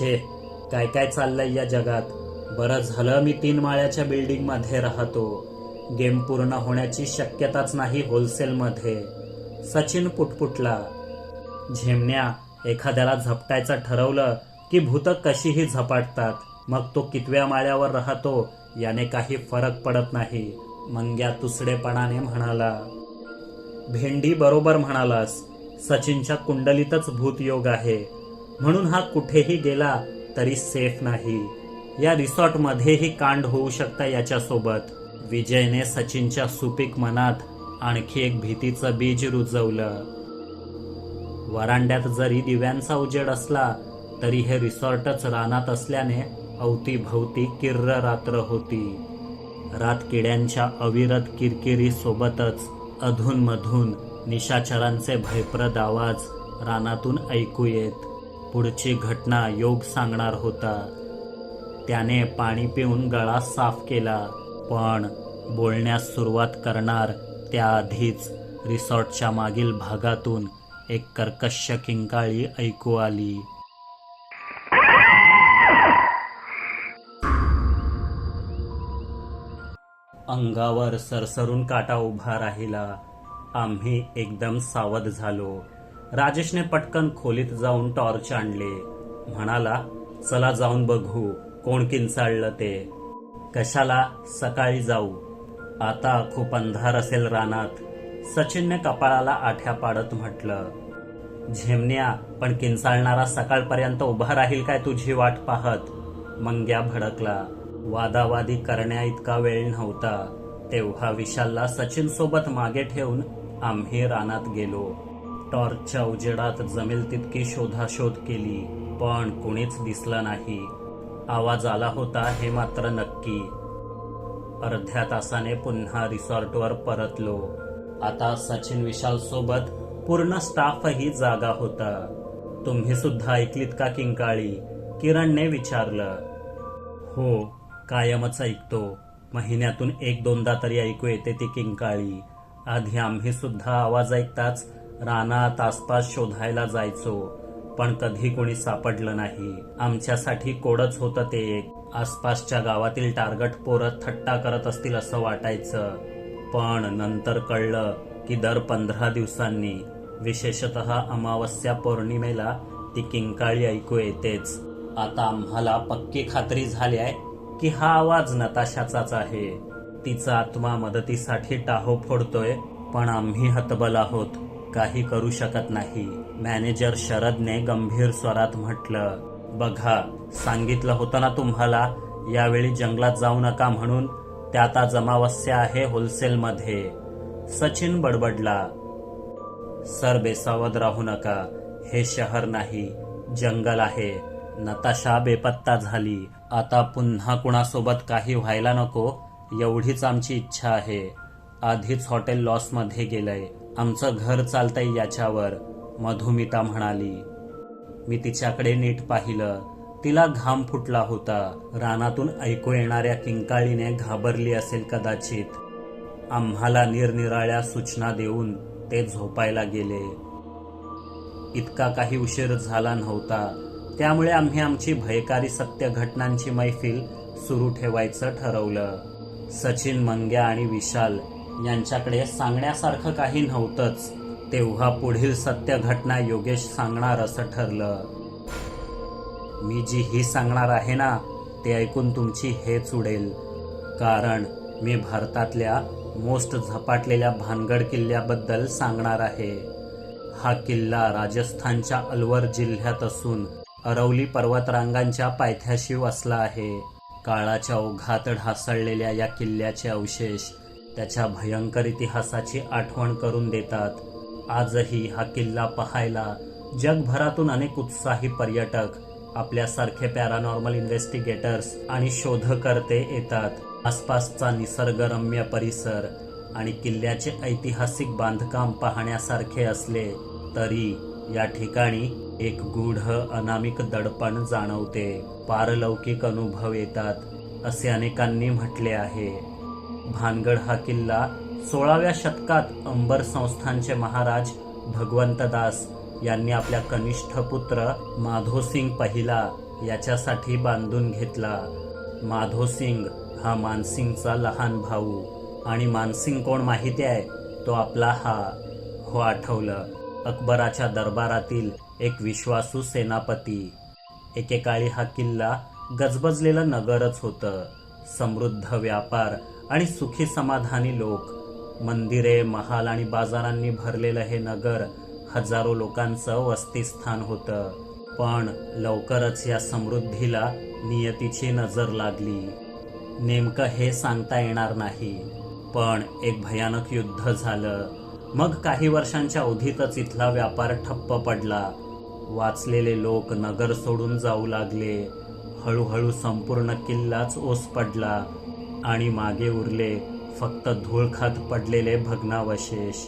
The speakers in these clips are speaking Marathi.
छे काय काय चाललंय या जगात? बरं झालं मी तीन माळ्याच्या बिल्डिंगमध्ये राहतो. गेम पूर्ण होण्याची शक्यताच नाही होलसेलमध्ये सचिन पुटपुटला. झेमण्या एखाद्याला झपटायचं ठरवलं की भूतं कशीही झपाटतात मग तो कितव्या माळ्यावर राहतो याने काही फरक पडत नाही. मंग्या तुसडेपणाने म्हणाला. भेंडी बरोबर म्हणालास. सचिनच्या कुंडलीतच भूतयोग आहे. म्हणून हा कुठेही गेला तरी सेफ नाही. या रिसॉर्टमध्येही कांड होऊ शकता याच्यासोबत. विजयने सचिनच्या सुपीक मनात आणखी एक भीतीचं बीज रुजवलं. वरांड्यात जरी दिव्यांचा उजेड असला तरी हे रिसॉर्टच रानात असल्याने अवतीभवती किर्र रात्र होती. रात किड्यांच्या अविरत किरकिरीसोबतच अधूनमधून निशाचरांचे भयप्रद आवाज रानातून ऐकू येत. पुढची घटना योग सांगणार होता. त्याने पाणी पिऊन गळा साफ केला पण बोलण्यास सुरुवात करणार त्याआधीच रिसॉर्टच्या मागील भागातून एक कर्कश किंकाळी ऐकू आली. अंगावर सरसरून काटा उभा राहिला. आम्ही एकदम सावध झालो. राजेशने पटकन खोलीत जाऊन टॉर्च आणले. म्हणाला चला जाऊन बघू कोण किंचाळलं ते. कशाला? सकाळी जाऊ. आता खूप अंधार असेल रानात. सचिनने कपाळाला आठ्या पाडत म्हटलं झेमण्या पण किंचाळणारा सकाळपर्यंत उभा राहील काय तुझी वाट पाहत? मंग्या भडकला. वादावादी करण्या इतका वेळ नव्हता. तेव्हा विशालला सचिन सोबत मागे ठेवून आम्ही रानात गेलो. टॉर्चच्या उजेडात जमेल तितकी शोधाशोध केली पण कुणीच दिसला नाही. आवाज आला होता हे मात्र नक्की. अर्ध्या तासाने पुन्हा रिसॉर्टवर परतलो. आता सचिन विशाल सोबत पूर्ण स्टाफही जागा होता. तुम्ही सुद्धा ऐकलीत का किंकाळी? किरणने विचारलं. हो कायमच ऐकतो. महिन्यातून एक दोनदा तरी ऐकू येते ती किंकाळी. आधी आम्ही सुद्धा आवाज ऐकताच रानात आसपास शोधायला जायचो पण कधी कोणी सापडलं नाही. आमच्यासाठी कोडच होतं ते एक. आसपासच्या गावातील टार्गट पोरं थट्टा करत असतील असं वाटायचं. पण नंतर कळलं की दर पंधरा दिवसांनी विशेषत अमावस्या पौर्णिमेला ती किंकाळी ऐकू येतेच. आता आम्हाला पक्की खात्री झाली आहे की हा आवाज नताशाचाच आहे. तिचा आत्मा मदतीसाठी टाहो फोडतोय पण आम्ही हतबल आहोत. काही करू शकत नाही. मॅनेजर शरदने गंभीर स्वरात म्हटलं बघा सांगितलं होतं ना तुम्हाला यावेळी जंगलात जाऊ नका म्हणून त्यात आता अमावस्या आहे होलसेलमध्ये. सचिन बडबडला सर बेसावध राहू नका हे शहर नाही जंगल आहे. नताशा बेपत्ता झाली. आता पुन्हा कुणासोबत काही व्हायला नको एवढीच आमची इच्छा आहे. आधीच हॉटेल लॉसमध्ये गेलंय. आमचं घर चालतंय याच्यावर मधुमिता म्हणाली. मी तिच्याकडे नीट पाहिलं. तिला घाम फुटला होता. रानातून ऐकू येणाऱ्या किंकाळीने घाबरली असेल कदाचित. आम्हाला निरनिराळ्या सूचना देऊन ते झोपायला गेले. इतका काही उशीर झाला नव्हता. त्यामुळे आम्ही आमची भयकारी सत्य घटनांची मैफिल सुरू ठेवायचं ठरवलं. सचिन मंग्या आणि विशाल यांच्याकडे सांगण्यासारखं काही नव्हतंच. तेव्हा पुढील सत्य घटना योगेश सांगणार असं ठरलं. मी जी ही सांगणार आहे ना ते ऐकून तुमची हेच उडेल. कारण मी भारतातल्या मोस्ट झपाटलेल्या भानगड किल्ल्याबद्दल सांगणार आहे. हा किल्ला राजस्थानच्या अलवर जिल्ह्यात असून अरवली पर्वतरांगांच्या पायथ्याशी वसला आहे. काळाच्या ओघात ढासळलेल्या या किल्ल्याचे अवशेष त्याच्या भयंकर इतिहासाची आठवण करून देतात. आजही हा किल्ला पाहायला जगभरातून अनेक उत्साही पर्यटक आपल्यासारखे पॅरानॉर्मल इन्व्हेस्टिगेटर्स आणि शोधकर्ते येतात. आसपासचा निसर्गरम्य परिसर आणि किल्ल्याचे ऐतिहासिक बांधकाम पाहण्यासारखे असले तरी या ठिकाणी एक गूढ अनामिक दडपण जाणवते. पारलौकिक अनुभव येतात असे अनेकांनी म्हटले आहे. भानगड हा किल्ला सोळाव्या शतकात अंबर संस्थानचे महाराज भगवंतदास यांनी आपल्या कनिष्ठ पुत्र माधोसिंग पहिला याच्यासाठी बांधून घेतला. माधोसिंग हा मानसिंगचा लहान भाऊ आणि मानसिंग कोण माहिती आहे? तो आपला हा हो आठवलं. अकबराच्या दरबारातील एक विश्वासू सेनापती. एकेकाळी हा किल्ला गजबजलेलं नगरच होतं. समृद्ध व्यापार आणि सुखी समाधानी लोक. मंदिरे महाल आणि बाजारांनी भरलेलं हे नगर हजारो लोकांचं वस्तीस्थान होतं. पण लवकरच या समृद्धीला नियतीची नजर लागली. नेमकं हे सांगता येणार नाही. पण एक भयानक युद्ध झालं. मग काही वर्षांच्या अवधीतच इथला व्यापार ठप्प पडला. वाचलेले लोक नगर सोडून जाऊ लागले. हळूहळू संपूर्ण किल्लाच ओस पडला. आणि मागे उरले फक्त धूळखात पडलेले भग्नावशेष.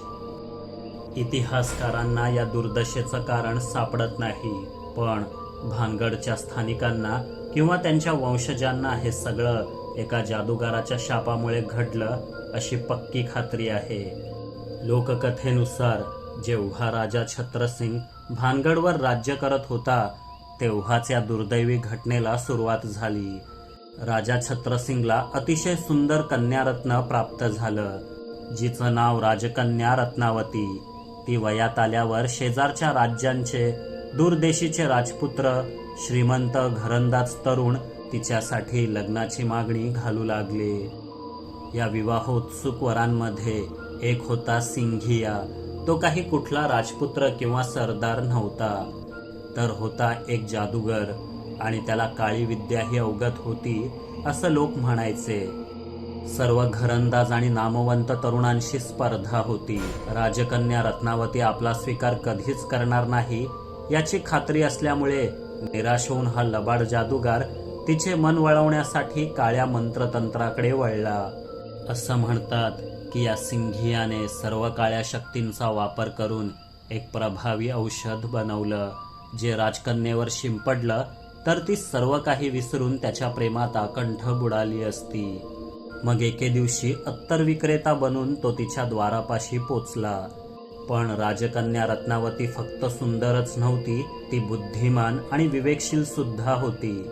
इतिहासकारांना या दुर्दशेचं कारण सापडत नाही पण भानगडच्या स्थानिकांना किंवा त्यांच्या वंशजांना हे सगळं एका जादूगाराच्या शापामुळे घडलं अशी पक्की खात्री आहे. लोककथेनुसार जेव्हा राजा छत्रसिंग भानगडवर राज्य करत होता तेव्हाच या दुर्दैवी घटनेला सुरुवात झाली. राजा छत्रसिंगला अतिशय सुंदर कन्यारत्न प्राप्त झालं जिचं नाव राजकन्या रत्नावती. ती वयात आल्यावर शेजारच्या राज्यांचे दूरदेशीचे राजपुत्र श्रीमंत घरंदाज तरुण तिच्यासाठी लग्नाची मागणी घालू लागले. या विवाहोत्सुक वरांमध्ये एक होता सिंघिया. तो काही कुठला राजपुत्र किंवा सरदार नव्हता. तर होता एक जादूगर. आणि त्याला काळी विद्याही अवगत होती असं लोक म्हणायचे. सर्व घरंदाज आणि नामवंत तरुणांशी स्पर्धा होती. राजकन्या रत्नावती आपला स्वीकार कधीच करणार नाही याची खात्री असल्यामुळे निराश होऊन हा लबाड जादूगार तिचे मन वळवण्यासाठी काळ्या मंत्रतंत्राकडे वळला. असं म्हणतात की या सिंघियाने सर्व काळ्या शक्तींचा वापर करून एक प्रभावी औषध बनवलं जे राजकन्येवर शिंपडलं तर ती सर्व काही विसरून त्याच्या प्रेमात आकंठ बुडाली असती. मग एके दिवशी अत्तर विक्रेता बनून तो तिच्या द्वारापाशी पोचला. पण राजकन्या रत्नावती फक्त सुंदरच नव्हती ती बुद्धिमान आणि विवेकशील सुद्धा होती.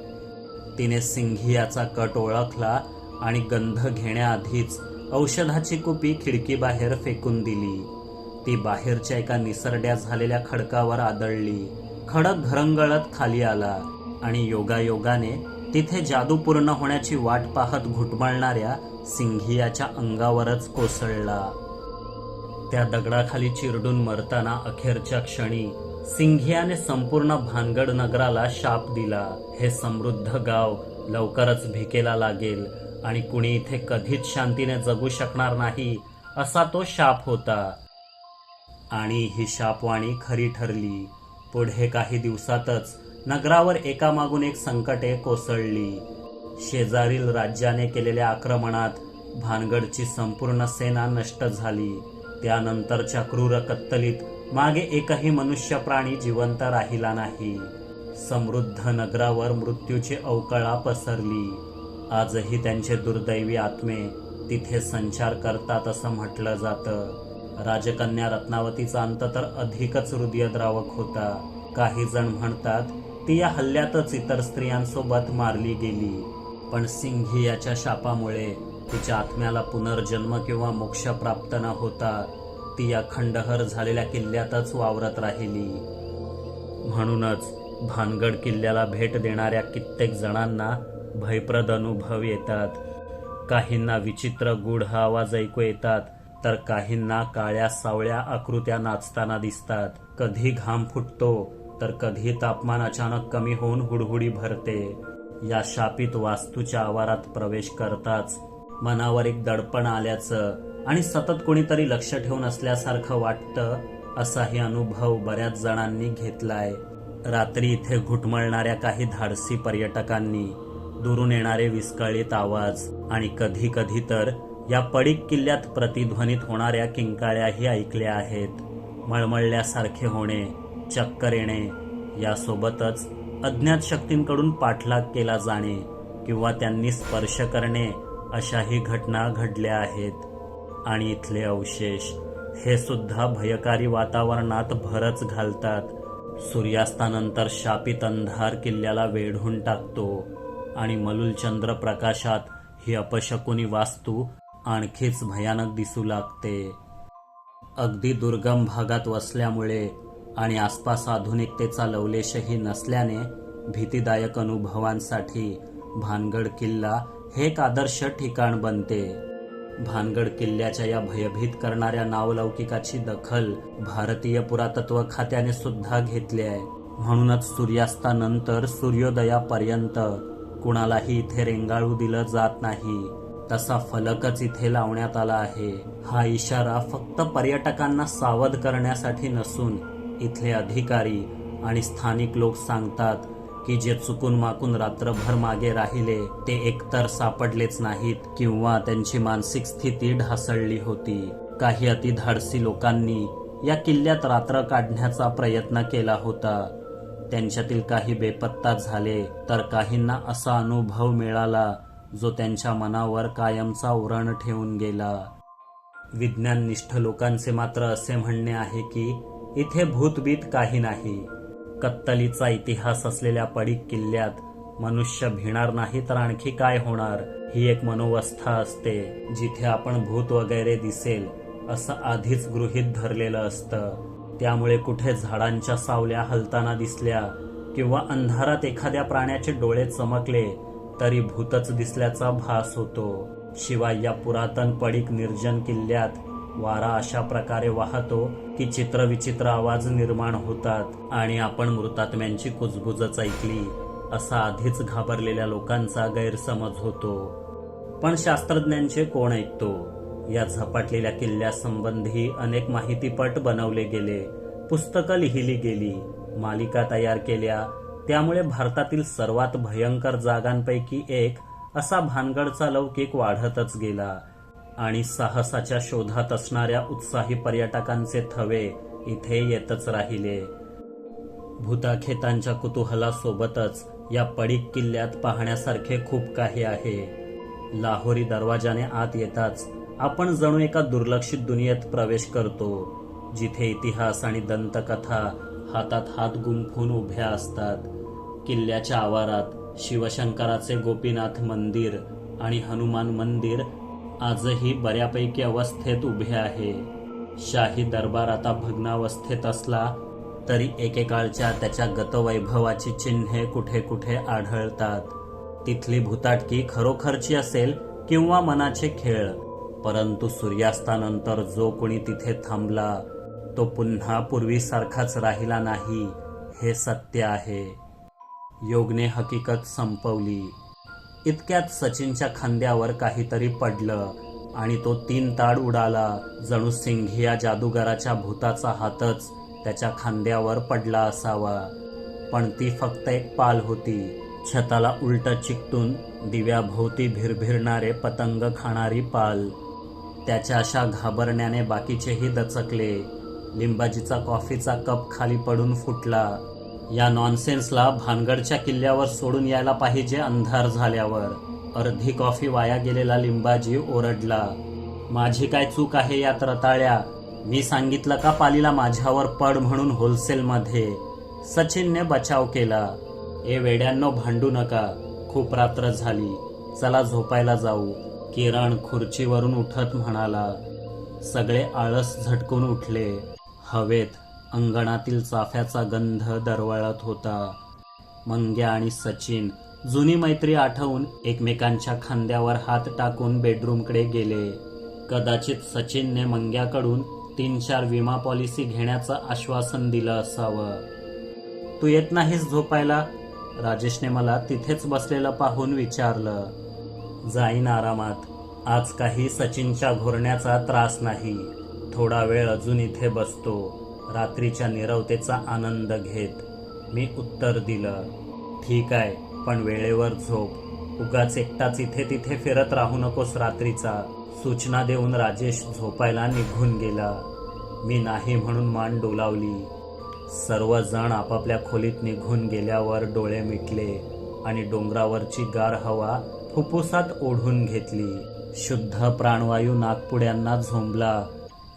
तिने सिंघियाचा कट ओळखला आणि गंध घेण्याआधीच औषधाची कुपी खिडकीबाहेर फेकून दिली. ती बाहेरच्या एका निसरड्या झालेल्या खडकावर आदळली. खडक घरंगळत खाली आला. आणि योगायोगाने तिथे जादू पूर्ण होण्याची वाट पाहत घुटमळणाऱ्या सिंघियाच्या अंगावरच कोसळला. त्या दगडाखाली चिरडून मरताना अखेरच्या क्षणी सिंघियाने संपूर्ण भानगड नगराला शाप दिला. हे समृद्ध गाव लवकरच भिकेला लागेल आणि कुणी इथे कधीच शांतीने जगू शकणार नाही असा तो शाप होता. आणि ही शापवाणी खरी ठरली. पुढे काही दिवसातच नगरावर एकामागून एक संकटे कोसळली. शेजारील राज्याने केलेल्या आक्रमणात भानगडची संपूर्ण सेना नष्ट झाली. त्यानंतरच्या क्रूर कत्तलीत मागे एकही मनुष्य प्राणी जिवंत राहिला नाही. समृद्ध नगरावर मृत्यूची अवकळा पसरली. आजही त्यांचे दुर्दैवी आत्मे तिथे संचार करतात असं म्हटलं जातं. राजकन्या रत्नावतीचा अंत तर अधिकच हृदयद्रावक होता. काही जण म्हणतात ती या हल्ल्यातच इतर स्त्रियांसोबत मारली गेली. पण सिंघी याच्या शापामुळे तिच्या आत्म्याला पुनर्जन्म किंवा मोक्ष प्राप्त न होता ती या खंडहर झालेल्या किल्ल्यातच वावरत राहिली. म्हणूनच भानगड किल्ल्याला भेट देणाऱ्या कित्येक जणांना भयप्रद अनुभव येतात. काहींना विचित्र गूढ आवाज ऐकू येतात तर काहींना काळ्या सावळ्या आकृत्या नाचताना दिसतात. कधी घाम फुटतो तर कधी तापमान अचानक कमी होऊन हुडहुडी भरते. या शापित वास्तूच्या आवारात प्रवेश करताच मनावर एक दडपण आल्याचं आणि सतत कोणीतरी लक्ष ठेवून असल्यासारखं वाटतं असाही अनुभव बऱ्याच जणांनी घेतलाय. रात्री इथे घुटमळणाऱ्या काही धाडसी पर्यटकांनी दुरून येणारे विस्कळीत आवाज आणि कधी कधी तर या पडीक किल्ल्यात प्रतिध्वनित होणाऱ्या किंकाळ्याही ऐकल्या आहेत. मळमळल्यासारखे होणे चक्कर येणे यासोबतच अज्ञात शक्तींकडून पाठलाग केला जाणे किंवा त्यांनी स्पर्श करणे अशाही घटना घडल्या आहेत. आणि इथले अवशेष हे सुद्धा भयकारी वातावरणात भरच घालतात. सूर्यास्तानंतर शापित अंधार किल्ल्याला वेढून टाकतो आणि मलुलचंद्र प्रकाशात ही अपशकुनी वास्तू आणखीच भयानक दिसू लागते. अगदी दुर्गम भागात वसल्यामुळे आणि आसपास आधुनिकतेचा लवलेशही नसल्याने भीतीदायक अनुभवांसाठी भानगड किल्ला हे एक आदर्श ठिकाण बनते. भानगड किल्ल्याच्या या भयभीत करणाऱ्या नावलौकिकाची दखल भारतीय पुरातत्व खात्याने सुद्धा घेतली आहे. म्हणूनच सूर्यास्तानंतर सूर्योदयापर्यंत कुणालाही इथे रेंगाळू दिलं जात नाही. तसा फलकच इथे लावण्यात आला आहे. हा इशारा फक्त पर्यटकांना सावध करण्यासाठी नसून इथले अधिकारी आणि स्थानिक लोक सांगतात की जे चुकून माकून रात्रभर मागे राहिले ते एकतर सापडलेच नाहीत किंवा त्यांची मानसिक स्थिती ढासळली होती. काही अतिधाडसी लोकांनी या किल्ल्यात रात्र काढण्याचा प्रयत्न केला होता. त्यांच्यातील काही बेपत्ता झाले तर काहींना असा अनुभव मिळाला जो त्यांच्या मनावर कायमचा उरण ठेवून गेला. विज्ञाननिष्ठ लोकांचे मात्र असे म्हणणे आहे की इथे भूतबीत काही नाही. कत्तलीचा इतिहास असलेल्या पडीक किल्ल्यात मनुष्य भिणार नाही तर आणखी काय होणार? ही एक मनोवस्था असते जिथे आपण भूत वगैरे दिसेल असं आधीच गृहीत धरलेलं असतं. त्यामुळे कुठे झाडांच्या सावल्या हलताना दिसल्या किंवा अंधारात एखाद्या प्राण्याचे डोळे चमकले तरी भूतच दिसल्याचा भास होतो. शिवाय या पुरातन पडीक निर्जन किल्ल्यात वारा अशा प्रकारे वाहतो की चित्रविचित्र आवाज निर्माण होतात आणि आपण मृतात्म्यांची कुजबुजच ऐकली असा आधीच घाबरलेल्या लोकांचा गैरसमज होतो. पण शास्त्रज्ञांचे कोण ऐकतो? या झपाटलेल्या किल्ल्यासंबंधी अनेक माहितीपट बनवले गेले पुस्तकं लिहिली गेली मालिका तयार केल्या त्यामुळे भारतातील सर्वात भयंकर जागांपैकी एक असा भानगडचा लौकिक वाढतच गेला. आणि साहसाच्या शोधात असणाऱ्या उत्साही पर्यटकांचे थवे इथे येतच राहिले. भूताखेतांच्या कुतूहलासोबतच या पडीक किल्ल्यात पाहण्यासारखे खूप काही आहे. लाहोरी दरवाजाने आत येताच आपण जणू एका दुर्लक्षित दुनियेत प्रवेश करतो जिथे इतिहास आणि दंतकथा हातात हात गुंफून उभ्या असतात. किल्ल्याच्या आवारात शिवशंकराचे गोपीनाथ मंदिर आणि हनुमान मंदिर आजही बऱ्यापैकी अवस्थेत उभे आहे. शाही दरबार आता भग्नावस्थेत असला तरी एकेकाळच्या त्याच्या गतवैभवाची चिन्हे कुठे कुठे आढळतात. तिथली भूताटकी खरोखरची असेल किंवा मनाचे खेळ परंतु सूर्यास्तानंतर जो कोणी तिथे थांबला तो पुन्हा पूर्वीसारखाच राहिला नाही हे सत्य आहे. योगने हकीकत संपवली. इतक्यात सचिनच्या खांद्यावर काहीतरी पडलं आणि तो तीन ताड उडाला. जणू सिंघिया जादूगराच्या जादूगाराच्या भूताचा हातच त्याच्या खांद्यावर पडला असावा. पण ती फक्त एक पाल होती. छताला उलट चिकटून दिव्याभोवती भिरभिरणारे पतंग खाणारी पाल. त्याच्या अशा घाबरण्याने बाकीचेही दचकले. लिंबाजीचा कॉफीचा कप खाली पडून फुटला. या नॉनसेन्सला भानगडच्या किल्ल्यावर सोडून यायला पाहिजे अंधार झाल्यावर. अर्धी कॉफी वाया गेलेला लिंबाजी ओरडला. माझी काय चूक आहे यात रताळ्या? मी सांगितलं का पालीला माझ्यावर पड म्हणून होलसेलमध्ये? सचिनने बचाव केला. ए वेड्यांनो भांडू नका. खूप रात्र झाली. चला झोपायला जाऊ. किरण खुर्चीवरून उठत म्हणाला. सगळे आळस झटकून उठले. हवेत अंगणातील चाफ्याचा गंध दरवळत होता. मंग्या आणि सचिन जुनी मैत्री आठवून एकमेकांच्या खांद्यावर हात टाकून बेडरूमकडे गेले. कदाचित सचिनने मंग्याकडून तीन चार विमा पॉलिसी घेण्याचं आश्वासन दिलं असावं. तू येत नाहीस झोपायला? राजेशने मला तिथेच बसलेलं पाहून विचारलं. जाईन आरामात. आज काही सचिनच्या घोरण्याचा त्रास नाही. थोडा वेळ अजून इथे बसतो. रात्रीच्या निरवतेचा आनंद घेत मी उत्तर दिलं ठीक आहे पण वेळेवर झोप. उगाच एकटाच इथे तिथे फिरत राहू नकोस रात्रीचा. सूचना देऊन राजेश झोपायला निघून गेला. मी नाही म्हणून मान डोलावली. सर्वजण आपापल्या खोलीत निघून गेल्यावर डोळे मिटले आणि डोंगरावरची गार हवा फुफ्फुसात ओढून घेतली. शुद्ध प्राणवायू नागपुड्यांना झोंबला.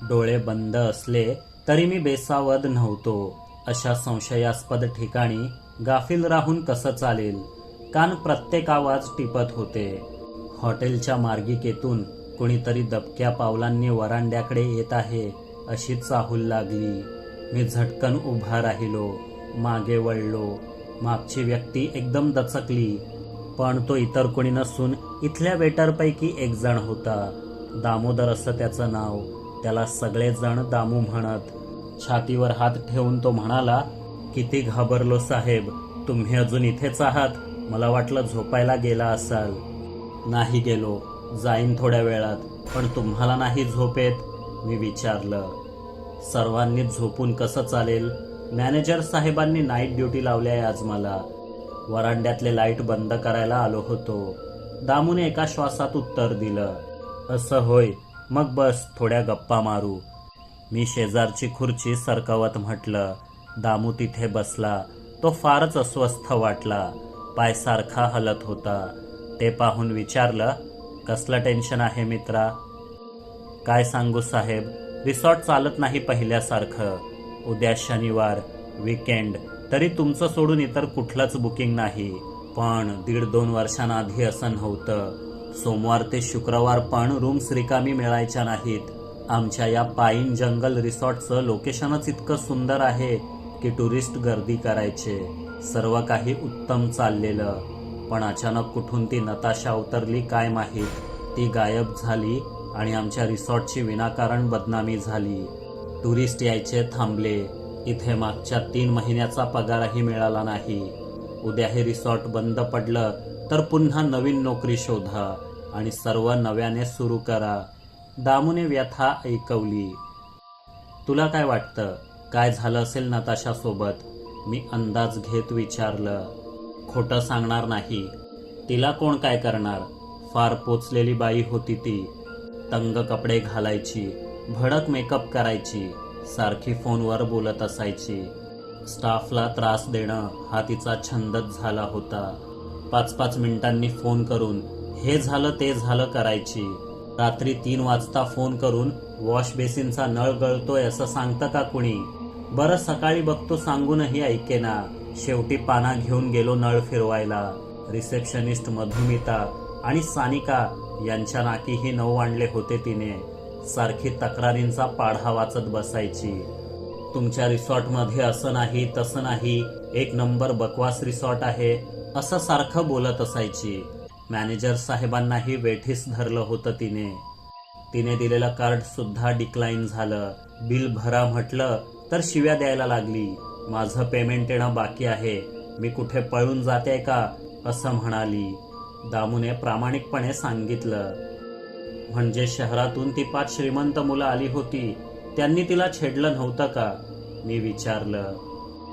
डोळे बंद असले तरी मी बेसावध नव्हतो. अशा संशयास्पद ठिकाणी गाफील राहून कसं चालेल? कान प्रत्येक आवाज टिपत होते. हॉटेलच्या मार्गिकेतून कुणीतरी दबक्या पावलांनी वरांड्याकडे येत आहे अशी चाहूल लागली. मी झटकन उभा राहिलो मागे वळलो. मागची व्यक्ती एकदम दचकली. पण तो इतर कोणी नसून इथल्या वेटरपैकी एक जण होता. दामोदर असं त्याचं नाव. त्याला सगळेजण दामू म्हणत. छातीवर हात ठेवून तो म्हणाला किती घाबरलो साहेब तुम्ही अजून इथेच आहात मला वाटलं झोपायला गेला असाल. नाही गेलो जाईन थोड्या वेळात पण तुम्हाला नाही झोपेत मी विचारलं. सर्वांनी झोपून कसं चालेल? मॅनेजर साहेबांनी नाईट ड्युटी लावली आहे आज मला. वरांड्यातले लाइट बंद करायला आलो होतो. दामूने एका श्वासात उत्तर दिलं. असं होय मग बस थोड्या गप्पा मारू. मी शेजारची खुर्ची सरकवत म्हटलं दामू तिथे बसला. तो फारच अस्वस्थ वाटला. पायसारखा हलत होता. ते पाहून विचारलं कसलं टेन्शन आहे मित्रा? काय सांगू साहेब रिसॉर्ट चालत नाही पहिल्यासारखं. उद्या शनिवार विकेंड. तरी तुमचं सोडून इतर कुठलंच बुकिंग नाही. पण दीड दोन वर्षांआधी असं नव्हतं. सोमवार ते शुक्रवार पण रूम्स रिकामी मिळायच्या नाहीत. आमच्या या पाईन जंगल रिसॉर्टचं लोकेशनच इतकं सुंदर आहे की टुरिस्ट गर्दी करायचे. सर्व काही उत्तम चाललेलं. पण अचानक कुठून ती नताशा अवतरली काय माहीत? ती गायब झाली आणि आमच्या रिसॉर्टची विनाकारण बदनामी झाली. टुरिस्ट यायचे थांबले. इथे मागच्या तीन महिन्याचा पगारही मिळाला नाही. उद्या हे रिसॉर्ट बंद पडलं तर पुन्हा नवीन नोकरी शोधा आणि सर्व नव्याने सुरू करा. दामूने व्यथा ऐकवली. तुला काय वाटतं? काय झालं असेल नताशासोबत मी अंदाज घेत विचारलं. खोटं सांगणार नाही. तिला कोण काय करणार? फार पोचलेली बाई होती ती. तंग कपडे घालायची भडक मेकअप करायची सारखी फोनवर बोलत असायची. स्टाफला त्रास देणं हा तिचा छंदच झाला होता. पाच पाच मिनिटांनी फोन करून हे झालं ते झालं करायची. रात्री तीन वाजता फोन करून वॉश बेसिनचा नळ गळतोय असं सांगतं का कुणी? बरं सकाळी बघतो सांगूनही ऐकेना. शेवटी पाना घेऊन गेलो नळ फिरवायला. रिसेप्शनिस्ट मधुमिता आणि सानिका यांच्या नाकीही नऊ आणले होते तिने. सारखी तक्रारींचा पाढा वाचत बसायची. तुमच्या रिसॉर्टमध्ये असं नाही तसं नाही. एक नंबर बकवास रिसॉर्ट आहे. असं सारखं बोलत असायची. मॅनेजर साहेबांनाही वेठीस धरलं होतं तिने. तिने दिलेलं कार्ड सुद्धा डिक्लाईन झालं. बिल भरा म्हटलं तर शिव्या द्यायला लागली. माझं पेमेंट येणं बाकी आहे. मी कुठे पळून जाते का? असं म्हणाली. दामूने प्रामाणिकपणे सांगितलं. म्हणजे शहरातून ती पाच श्रीमंत मुलं आली होती. त्यांनी तिला छेडलं नव्हतं का? मी विचारलं.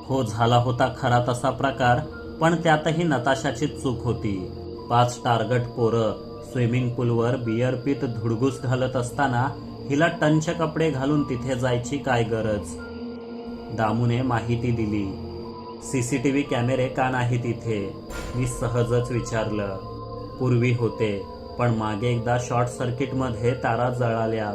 हो झाला होता खरा तसा प्रकार. पण त्यातही नताशाची चूक होती. पाच टार्गट पोरं स्विमिंग पूलवर बियर पित धुडगूस घालत असताना हिला टंच कपडे घालून तिथे जायची काय गरज? दामूने माहिती दिली. सीसीटीव्ही कॅमेरे का नाही तिथे मी सहजच विचारलं. पूर्वी होते पण मागे एकदा शॉर्ट सर्किटमध्ये तारा जळाल्या.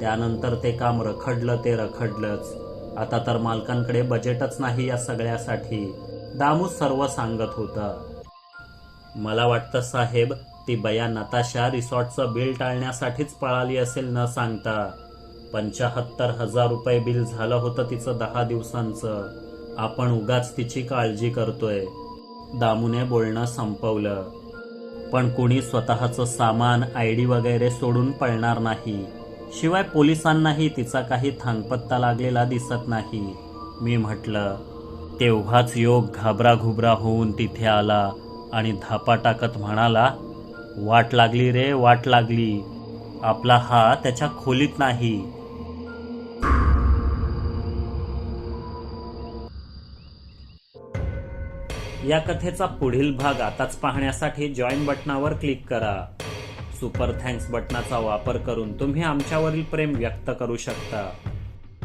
त्यानंतर ते काम रखडलं ते रखडलंच. आता तर मालकांकडे बजेटच नाही या सगळ्यासाठी. दामू सर्व सांगत होता. मला वाटतं साहेब ती बया नताशा रिसॉर्टचं बिल टाळण्यासाठीच पळाली असेल न सांगता. पंचाहत्तर हजार रुपये बिल झालं होतं तिचं दहा दिवसांचं. आपण उगाच तिची काळजी करतोय. दामूने बोलणं संपवलं. पण कुणी स्वतःचं सामान आय डी वगैरे सोडून पळणार नाही. शिवाय पोलिसांनाही तिचा काही थांगपत्ता लागलेला दिसत नाही. मी म्हटलं तेव्हाच योग घाबराघुबरा होऊन तिथे आला आणि धापा टाकत म्हणाला वाट लागली रे वाट लागली. आपला हा त्याच्या खोलीत नाही. या कथेचा पुढील भाग आताच पाहण्यासाठी जॉईन बटनावर क्लिक करा. सुपर थँक्स बटनाचा वापर करून तुम्ही आमच्यावरील प्रेम व्यक्त करू शकता.